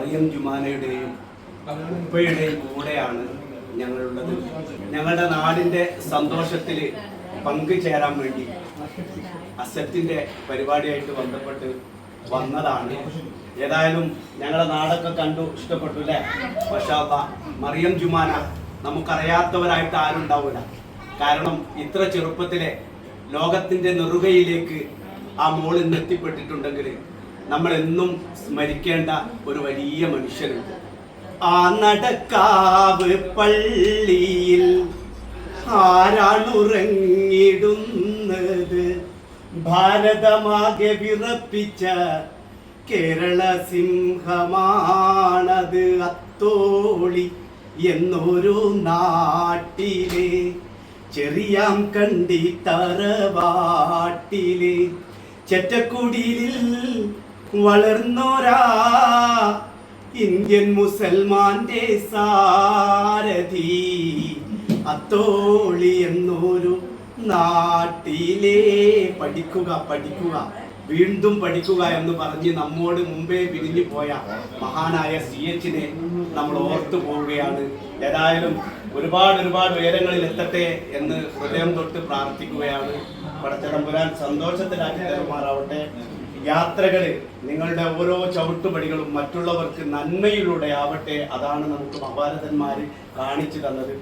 മറിയം ജുമാനയുടെയും ഉപ്പയുടെയും കൂടെയാണ് ഞങ്ങളുള്ളത്. ഞങ്ങളുടെ നാടിന്റെ സന്തോഷത്തിൽ പങ്കുചേരാൻ വേണ്ടി അസത്തിന്റെ പരിപാടിയായിട്ട് ബന്ധപ്പെട്ട് വന്നതാണ്. ഏതായാലും ഞങ്ങളുടെ നാടൊക്കെ കണ്ടു ഇഷ്ടപ്പെട്ടു അല്ലേ? പക്ഷാ മറിയം ജുമാന നമുക്കറിയാത്തവരായിട്ട് ആരുണ്ടാവില്ല കാരണം ഇത്ര ചെറുപ്പത്തിലെ ലോകത്തിന്റെ നെറുകയിലേക്ക് ആ മോൾ ഇന്ന് എത്തിപ്പെട്ടിട്ടുണ്ടെങ്കിൽ നമ്മൾ എന്നും സ്മരിക്കേണ്ട ഒരു വലിയ മനുഷ്യനുണ്ട്. ആ നടക്കാവ് പള്ളിയിൽ ആരാളുറങ്ങിടുന്നത് ഭാരതമാകെ വിറപ്പിച്ച കേരള സിംഹമാണത് അത്തോളി എന്നൊരു നാട്ടിലെ ചെറിയാം കണ്ടി തറവാട്ടിലെ ചെറ്റക്കുടിയിൽ വളർന്നോരാ. ഇന്ത്യൻ മുസൽമാന്റെ സാരഥി. അത്തോളി എന്നൊരു നാട്ടിലെ പഠിക്കുക പഠിക്കുക. വീണ്ടും പഠിക്കുക എന്ന് പറഞ്ഞ് നമ്മോട് മുമ്പേ പിരിഞ്ഞു പോയ മഹാനായ സി എച്ചിനെ നമ്മൾ ഓർത്തു പോവുകയാണ്. ഏതായാലും ഒരുപാട് ഒരുപാട് ഉയരങ്ങളിൽ എത്തട്ടെ എന്ന് ഹൃദയം തൊട്ട് പ്രാർത്ഥിക്കുകയാണ്. പടച്ചതമ്പുരാൻ സന്തോഷത്തിലാക്കി തരുമാറാവട്ടെ യാത്രകൾ നിങ്ങളുടെ ഓരോ ചവിട്ടുപടികളും മറ്റുള്ളവർക്ക് നന്മയിലൂടെ ആവട്ടെ. അതാണ് നമുക്ക് മഹാരഥന്മാര് കാണിച്ചു തന്നത്.